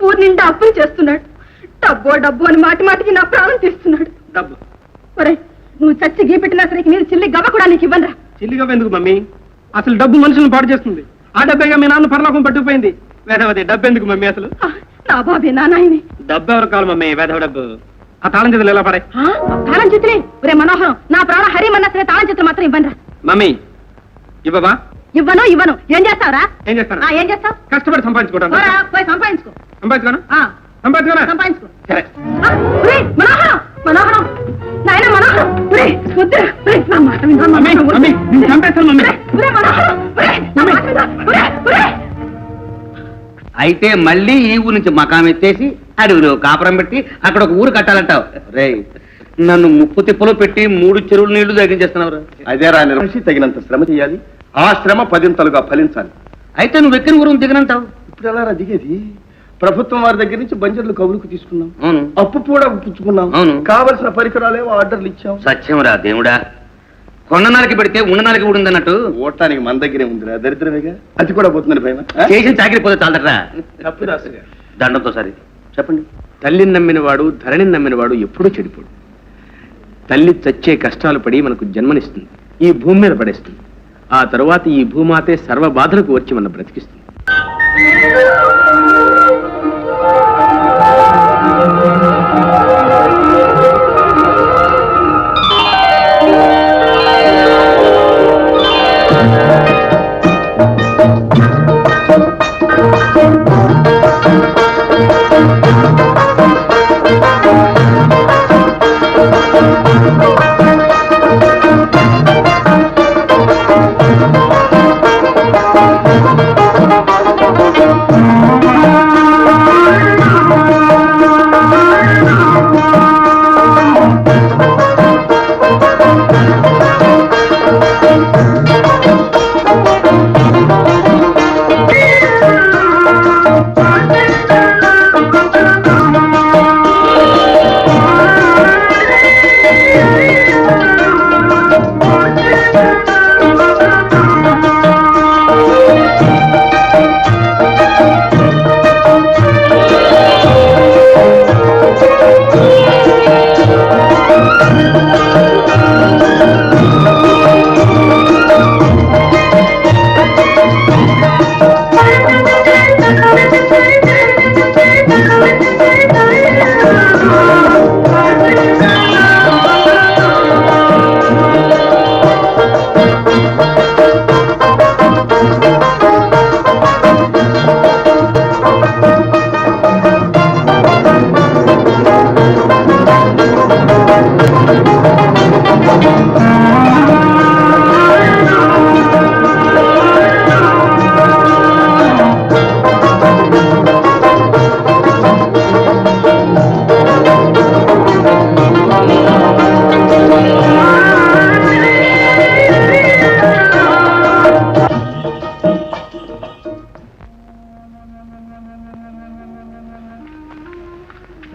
ఊరి నిండా అప్పులు చేస్తున్నాడు. డబ్బో డబ్బు అని మాటి మాటికి నా ప్రాణం తీస్తున్నాడు. డబ్బు? ఒరే నువ్వు చచ్చి గీ పెట్టినా సరే నీరు చిల్లి గవ్వ కూడా నీకు ఇవ్వనరా. చిల్లిగా ఎందుకు మమ్మీ? అసలు డబ్బు మనుషులను పాడు చేస్తుంది. ఆ డబ్బేగా మీ నాన్న పరలోకం పట్టుకుపోయింది. వేదవతి డబ్బు ఎందుకు మమ్మీ అసలు? నా బాబే నా నాయనే. డబ్బు ఎవరు కావాలి మమ్మీ? వేదవ డబ్బు. ఆ తాళం చేతులు ఎలా పడే ఆ, తాళం చిత్రే ఒరే మనోహరం నా ప్రాణ హరిమన్నా సరే తాళం చిత్రం మాత్రం ఇవ్వనరా. మమ్మీ ఇవ్వవా? ఇవ్వను ఇవ్వను. ఏం చేస్తావురా? ఏం చేస్తాను? ఆ, ఏం చేస్తావు? కష్టపడి సంపాదించుకోవడం పోరా, పోయి సంపాదించుకో. సంపాదించుకోనా? ఆ, సంపాదించుకోనా? సంపాదించుకో. సరే. ఆ, ఒరేయ్, మనోహరం మనోహరం. నాయన మనోహరం. ఒరేయ్, వద్దురా, ఒరేయ్, నా మాట విను, నా మమ్మీ మాట విను. మమ్మీ నేను చంపేస్తాను మమ్మీ. ఒరేయ్, ఒరేయ్, మనోహరం, ఒరేయ్, నా మాట విను, ఒరేయ్, ఒరేయ్. అయితే మళ్ళీ ఈ ఊరు నుంచి మకాం ఎత్తేసి అడవిలో కాపురం పెట్టి అక్కడ ఒక ఊరు కట్టాలంటావు. రేయ్ నన్ను ముప్పు తిప్పలో పెట్టి మూడు చెరువులు నీళ్ళు తగ్గించేస్తున్నావు అదేరా మనిషి తగినంత శ్రమ చేయాలి. ఆ శ్రమ పదింతలుగా ఫలించాలి. అయితే నువ్వు ఎక్కిన ఊరు దిగనంటావు? ఇప్పుడు ఎలా దిగేది? ప్రభుత్వం వారి దగ్గర నుంచి బంజర్లు కబురుకు తీసుకున్నాం. అవును. అప్పు కూడా పుచ్చుకున్నాం అవును. కావలసిన పరికరాలేవో ఆర్డర్లు ఇచ్చాం. సత్యంరా దేవుడా. కొండనాలకి పెడితే ఉండనాలకి ఊడిందన్నట్టు ఓటానికి మన దగ్గరే ఉందిరా దరిద్రమేగా? అది కూడా పోతుందని భయమా? ఆ? చేసిన చాకరీ పోతే దాసుగా దండంతో సరి. చెప్పండి. తల్లిని నమ్మినవాడు ధరణిని నమ్మినవాడు ఎప్పుడూ చెడిపోడు. తల్లి చచ్చే కష్టాలు పడి మనకు జన్మనిస్తుంది. ఈ భూమి మీద పడేస్తుంది. ఆ తరువాత ఈ భూమాతే సర్వ బాధలకు వచ్చి మన బ్రతికిస్తుంది.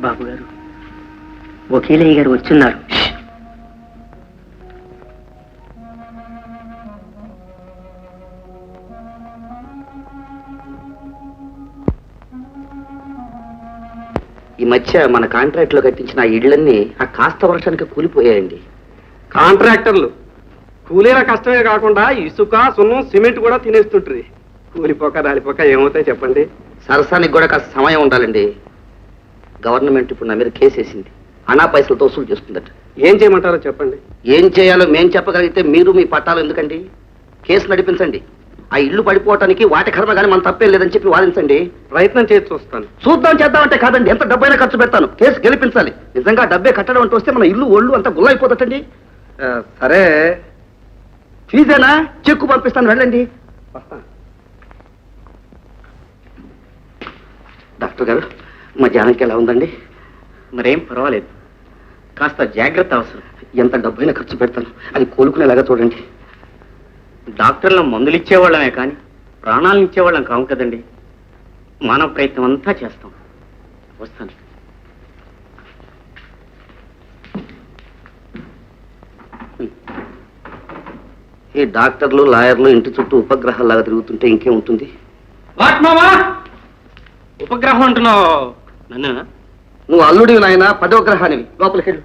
బాబు గారు వకీలయ్య గారు వచ్చున్నారు. ఈ మధ్య మన కాంట్రాక్ట్లో కట్టించిన ఆ ఇళ్ళన్నీ ఆ కాస్త వర్షానికి కూలిపోయాయండి. కాంట్రాక్టర్లు. కూలీల కష్టమే కాకుండా ఇసుక సున్నం సిమెంట్ కూడా తినేస్తుంటారు కూలిపోక రాలిపోక ఏమవుతాయి చెప్పండి? సరసానికి కూడా కాస్త సమయం ఉండాలండి. గవర్నమెంట్ ఇప్పుడు నా మీద కేసు వేసింది. అనా పైసలతో వసూలు చేస్తుందట. ఏం చేయమంటారో చెప్పండి. ఏం చేయాలో మేం చెప్పగలిగితే మీరు మీ పట్టాలు ఎందుకండి? కేసు నడిపించండి. ఆ ఇల్లు పడిపోవటానికి వాటి కర్మ కానీ మన తప్పేం లేదని చెప్పి వాదించండి. ప్రయత్నం చేసి చూస్తాను. చూద్దాం చేద్దామంటే కాదండి. ఎంత డబ్బైనా ఖర్చు పెడతాను. కేసు గెలిపించాలి. నిజంగా డబ్బే కట్టడం అంటూ వస్తే మన ఇల్లు ఒళ్ళు అంతా గుల్లైపోతటండి ఆ, సరే. ఫీజేనా? చెక్కు పంపిస్తాను వెళ్ళండి. డాక్టర్ గారు. మా జానకి ఎలా ఉందండి? మరేం పర్వాలేదు. కాస్త జాగ్రత్త అవసరం. ఎంత డబ్బైనా ఖర్చు పెడతాను. అది కోలుకునేలాగా చూడండి. డాక్టర్లు మందులు ఇచ్చేవాళ్ళమే కానీ ప్రాణాలను ఇచ్చేవాళ్ళం కావు కదండి. మానవ ప్రయత్నం అంతా చేస్తాం. వస్తాను. ఈ డాక్టర్లు లాయర్లు ఇంటి చుట్టూ ఉపగ్రహాలాగా తిరుగుతుంటే ఇంకేముంటుంది? ఉపగ్రహం అంటున్నావు. నన్ను నువ్వు అల్లుడివి నాయన పదవ గ్రహానివి. లోపలికి వెళ్ళు.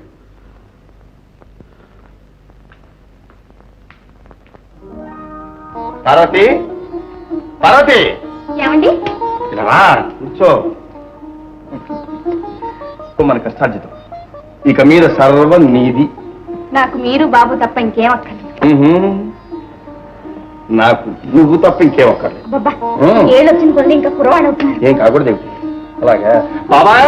పార్వతి? పార్వతి? ఏమండి? ఇలా రా, కూర్చో. మన కష్టార్జితం. ఇక మీద సర్వం నీది. నాకు మీరు బాబు తప్ప ఇంకేం అక్కర్లేదు. ఉహు. నాకు నువ్వు తప్ప ఇంకేం ఒక్కర్లేదు బాబా ఉం. ఏళ్ళు వచ్చిన కొద్ది ఇంకా కురవాడు అవుతున్నారు ఏం కాకూడదు అలాగే? బాబాయ్?